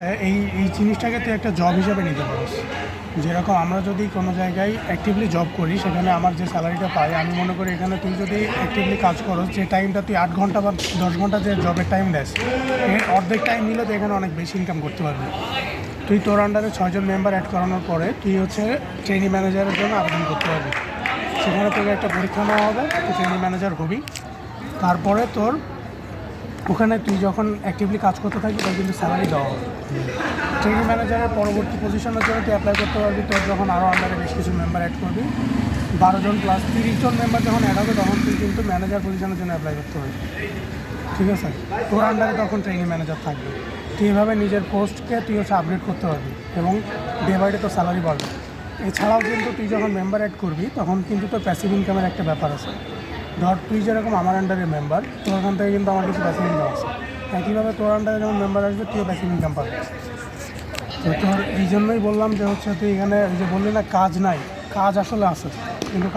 এই এই জিনিসটাকে তুই একটা জব হিসেবে নিতে পারিস। যেরকম আমরা যদি কোনো জায়গায় অ্যাক্টিভলি জব করি, সেখানে আমার যে স্যালারিটা পাই, আমি মনে করি এখানে তুই যদি অ্যাক্টিভলি কাজ করো যে টাইমটা তুই আট ঘণ্টা বা দশ ঘণ্টা যে জবের টাইম দেস এর অর্ধেক টাইম নিলে তুই এখানে অনেক বেশি ইনকাম করতে পারবি। তুই তোর আন্ডারে ছয়জন মেম্বার অ্যাড করানোর পরে, তুই হচ্ছে ট্রেনিং ম্যানেজারের জন্য আবেদন করতে পারবি। সেখানে তোকে একটা পরীক্ষা নেওয়া হবে, তুই ট্রেনিং ম্যানেজার হবি। তারপরে তোর ওখানে তুই যখন অ্যাক্টিভলি কাজ করতে থাকবি, তোর কিন্তু স্যালারি দেওয়া হবে। ট্রেনিং ম্যানেজারের পরবর্তী পজিশনের জন্য তুই অ্যাপ্লাই করতে পারবি। তোর যখন আরও আন্ডারে বেশ কিছু মেম্বার অ্যাড করবি, বারো জন প্লাস তিরিশ জন মেম্বার যখন অ্যাড হবে, তখন তুই কিন্তু ম্যানেজার পজিশনের জন্য অ্যাপ্লাই করতে পারবি। ঠিক আছে? তোর আন্ডারে তখন ট্রেনিং ম্যানেজার থাকবে। তুই এভাবে নিজের পোস্টকে তুই হচ্ছে আপডেট করতে পারবি এবং ডে বাই ডে তোর স্যালারি বাড়বে। এছাড়াও কিন্তু তুই যখন মেম্বার অ্যাড করবি, তখন কিন্তু তোর প্যাসিভ ইনকামের একটা ব্যাপার আছে। ধর তুই যেরকম আমার আন্ডারে মেম্বার তোর ওখান থেকে কিন্তু আমার কিছু প্যাসিভ ইনকাম আছে। একইভাবে তোর আন্ডারে যেমন মেম্বার আসবে, তুইও প্যাসিভ ইনকাম পাবে। তো তোর এই জন্যই বললাম যে হচ্ছে তুই এখানে যে বললি না, কাজ নাই। কাজ আসলে আছে। কিন্তু